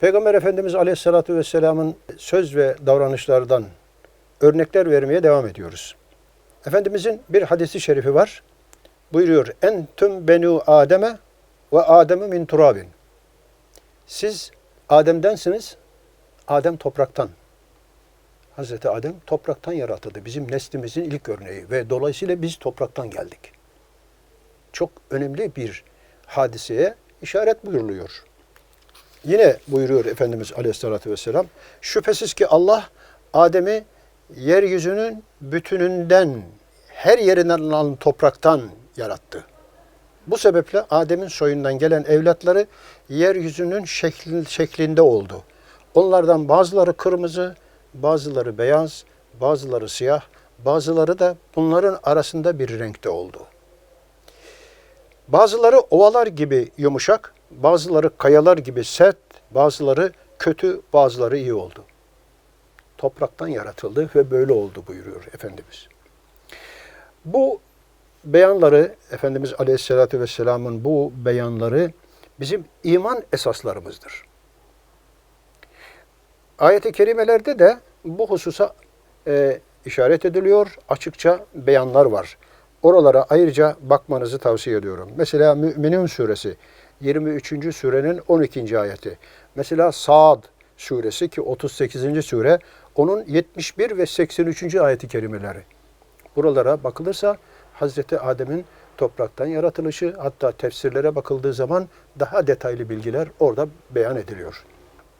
Peygamber Efendimiz Aleyhisselatü Vesselam'ın söz ve davranışlardan örnekler vermeye devam ediyoruz. Efendimizin bir hadisi şerifi var. Buyuruyor, Entüm benu Adem'e ve Adem'ü min turabin. Siz Adem'densiniz, Adem topraktan. Hazreti Adem topraktan yaratıldı. Bizim neslimizin ilk örneği ve dolayısıyla biz topraktan geldik. Çok önemli bir hadiseye işaret buyuruluyor. Yine buyuruyor Efendimiz Aleyhisselatü Vesselam, şüphesiz ki Allah Adem'i yeryüzünün bütününden, her yerinden alınan topraktan yarattı. Bu sebeple Adem'in soyundan gelen evlatları yeryüzünün şekli, şeklinde oldu. Onlardan bazıları kırmızı, bazıları beyaz, bazıları siyah, bazıları da bunların arasında bir renkte oldu. Bazıları ovalar gibi yumuşak, bazıları kayalar gibi sert, bazıları kötü, bazıları iyi oldu. Topraktan yaratıldı ve böyle oldu buyuruyor Efendimiz. Bu beyanları, Efendimiz Aleyhisselatü Vesselam'ın bu beyanları bizim iman esaslarımızdır. Ayet-i kerimelerde de bu hususa e, işaret ediliyor, açıkça beyanlar var. Oralara ayrıca bakmanızı tavsiye ediyorum. Mesela Mü'minun suresi 23. surenin 12. ayeti. Mesela Saad suresi ki 38. sure onun 71 ve 83. ayeti kerimeleri. Buralara bakılırsa Hazreti Adem'in topraktan yaratılışı hatta tefsirlere bakıldığı zaman daha detaylı bilgiler orada beyan ediliyor.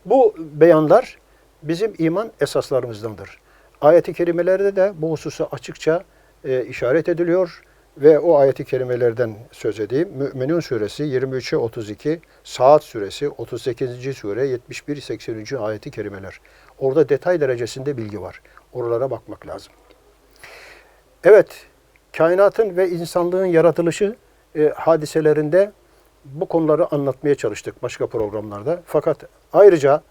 Bu beyanlar bizim iman esaslarımızdandır. Ayet-i kerimelerde de bu hususa açıkça e, işaret ediliyor ve o ayet-i kerimelerden söz edeyim. Mü'minun suresi 23'e 32, Saat suresi 38. sure 71 80. ayeti kerimeler. Orada detay derecesinde bilgi var. Oralara bakmak lazım. Evet, kainatın ve insanlığın yaratılışı e, hadiselerinde bu konuları anlatmaya çalıştık başka programlarda. Fakat ayrıca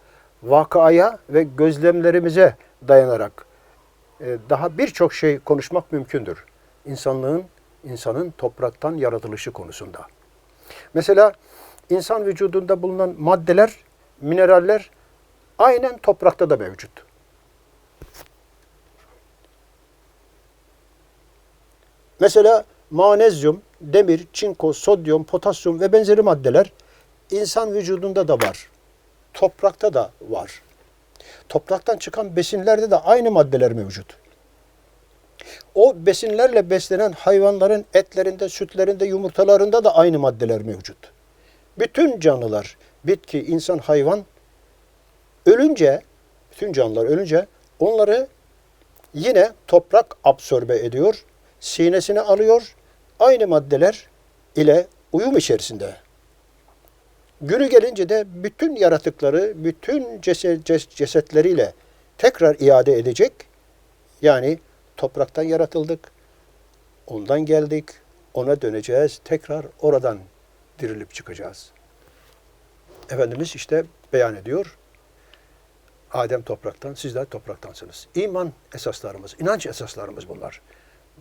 vakaya ve gözlemlerimize dayanarak e, daha birçok şey konuşmak mümkündür. İnsanlığın, insanın topraktan yaratılışı konusunda. Mesela insan vücudunda bulunan maddeler, mineraller aynen toprakta da mevcut. Mesela manezyum, demir, çinko, sodyum, potasyum ve benzeri maddeler insan vücudunda da var. Toprakta da var. Topraktan çıkan besinlerde de aynı maddeler mevcut. O besinlerle beslenen hayvanların etlerinde, sütlerinde, yumurtalarında da aynı maddeler mevcut. Bütün canlılar, bitki, insan, hayvan ölünce, bütün canlılar ölünce onları yine toprak absorbe ediyor, sinesine alıyor, aynı maddeler ile uyum içerisinde. Günü gelince de bütün yaratıkları, bütün ceset, cesetleriyle tekrar iade edecek. Yani topraktan yaratıldık, ondan geldik, ona döneceğiz, tekrar oradan dirilip çıkacağız. Efendimiz işte beyan ediyor. Adem topraktan, sizler topraktansınız. İman esaslarımız, inanç esaslarımız bunlar.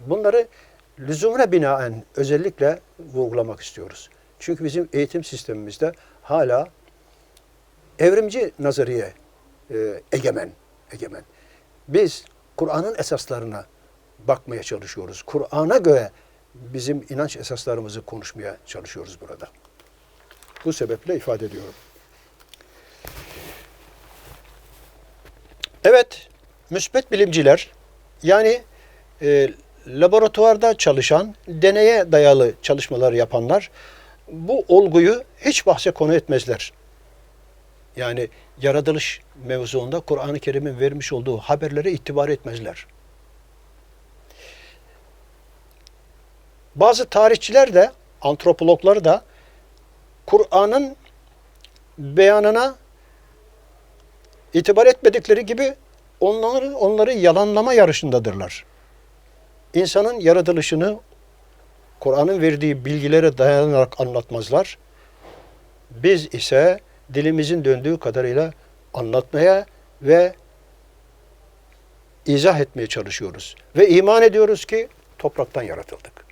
Bunları lüzumuna binaen özellikle vurgulamak istiyoruz. Çünkü bizim eğitim sistemimizde hala evrimci nazariye e, egemen, egemen. Biz Kur'an'ın esaslarına bakmaya çalışıyoruz. Kur'an'a göre bizim inanç esaslarımızı konuşmaya çalışıyoruz burada. Bu sebeple ifade ediyorum. Evet, müsbet bilimciler yani e, laboratuvarda çalışan, deneye dayalı çalışmalar yapanlar bu olguyu hiç bahse konu etmezler. Yani yaratılış mevzuunda Kur'an-ı Kerim'in vermiş olduğu haberlere itibar etmezler. Bazı tarihçiler de, antropologlar da Kur'an'ın beyanına itibar etmedikleri gibi onları onları yalanlama yarışındadırlar. İnsanın yaratılışını Kur'an'ın verdiği bilgilere dayanarak anlatmazlar. Biz ise dilimizin döndüğü kadarıyla anlatmaya ve izah etmeye çalışıyoruz. Ve iman ediyoruz ki topraktan yaratıldık.